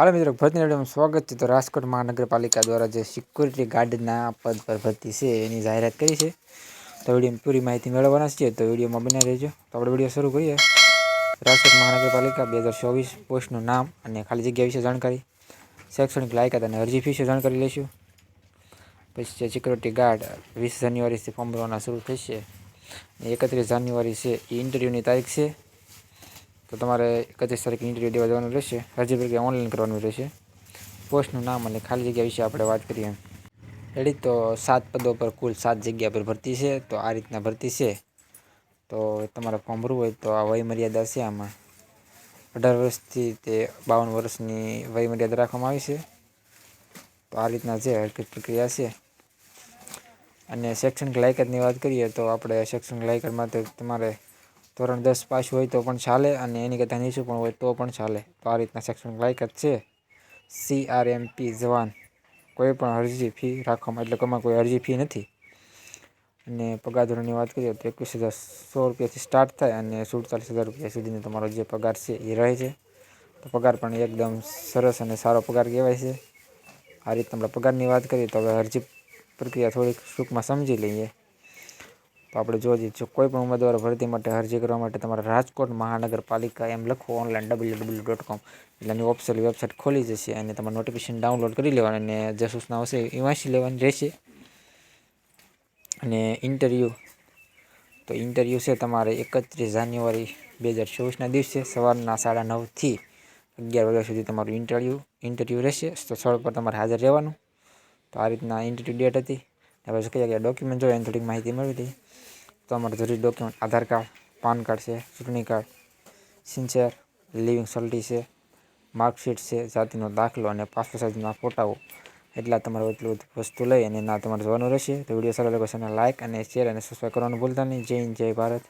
હાલો મિત્રો ભરતી વિડીયોમાં સ્વાગત છે. તો રાજકોટ મહાનગરપાલિકા દ્વારા જે સિક્યુરિટી ગાર્ડના પદ પર ભરતી છે, એની જાહેરાત કરી છે. તો વિડીયોમાં પૂરી માહિતી મેળવવાના છે તો વિડીયોમાં બને રહેજો. તો આપણે વીડિયો શરૂ કરીએ. રાજકોટ મહાનગરપાલિકા બે હજાર ચોવીસ પોસ્ટનું નામ અને ખાલી જગ્યા વિશે જાણકારી. શૈક્ષણિક લાયકાત અને અરજી વિશે જાણકારી લઈશું. પછી છે સિક્યુરિટી ગાર્ડ વીસ જાન્યુઆરીથી ફોર્મ ભરવાના શરૂ થશે. એકત્રીસ જાન્યુઆરી છે એ ઇન્ટરવ્યૂની તારીખ છે. તો તમારે એકત્રીસ તારીખ ઇન્ટરવ્યૂ દેવા જવાનું રહેશે. અરજી પ્રક્રિયા ઓનલાઈન કરવાનું રહેશે. પોસ્ટનું નામ અને ખાલી જગ્યા વિશે આપણે વાત કરીએ. રેડી તો સાત પદો પર કુલ સાત જગ્યા પર ભરતી છે. તો આ રીતના ભરતી છે. તો તમારે ફોર્મ ભરવું હોય તો આ વયમર્યાદા છે આમાં. અઢાર વર્ષથી તે બાવન વર્ષની વયમર્યાદા રાખવામાં આવી છે. તો આ રીતના છે હરકત પ્રક્રિયા છે. અને શૈક્ષણિક લાયકાતની વાત કરીએ તો આપણે શૈક્ષણિક લાયકાત માટે તમારે ધોરણ દસ પાસ હોય તો પણ ચાલે અને એની કરતાં નીચું પણ હોય તો પણ ચાલે. તો આ રીતના શૈક્ષણિક લાયકાત છે. સી આર એમ પી જવાન. કોઈ પણ અરજી ફી રાખવામાં, એટલે કે કોઈ અરજી ફી નથી. અને પગાર ધોરણની વાત કરીએ તો એકવીસ હજાર સો રૂપિયાથી સ્ટાર્ટ થાય અને સુડતાલીસ હજાર રૂપિયા સુધીનો તમારો જે પગાર છે એ રહે છે. તો પગાર પણ એકદમ સરસ અને સારો પગાર કહેવાય છે. આ રીતે આપણે પગારની વાત કરીએ તો હવે અરજી પ્રક્રિયા થોડીક ટૂંકમાં સમજી લઈએ. તો આપણે જોઈએ, જો કોઈ પણ ઉમેદવાર ભરતી માટે અરજી કરવા માટે તમારે રાજકોટ મહાનગરપાલિકા એમ લખો online W W dot com એની ઓફિશિયલ વેબસાઇટ ખોલી જશે અને તમારે નોટિફિકેશન ડાઉનલોડ કરી લેવાની અને જે સૂચના છે એ વાંચી લેવાની રહેશે. અને ઇન્ટરવ્યૂ તો ઇન્ટરવ્યૂ છે તમારે એકત્રીસ જાન્યુઆરી બે હજાર ચોવીસના દિવસે સવારના સાડા નવથી અગિયાર વાગ્યા સુધી તમારું ઇન્ટરવ્યૂ ઇન્ટરવ્યૂ રહેશે. તો સ્થળ પર તમારે હાજર રહેવાનું. તો આ રીતના ઇન્ટરવ્યૂ ડેટ હતી. પછી કયા કે ડોક્યુમેન્ટ જોઈએ થોડીક માહિતી મેળવી હતી. તો અમારે જરૂરી document Aadhaar card, PAN card છે, ચૂંટણી કાર્ડ સિન્સિયર લિવિંગ સર્ટી છે માર્કશીટ છે, જાતિનો દાખલો અને પાસપોર્ટ સાઇઝના ફોટાઓ એટલા તમારે એટલું વસ્તુ લઈ અને ના તમારે જોવાનું રહેશે. તો વીડિયો સારો લાગે છે લાઇક અને શેર અને સબસ્ક્રાઈબ કરવાનું ભૂલતા નહીં. જય હિન્દ, જય ભારત.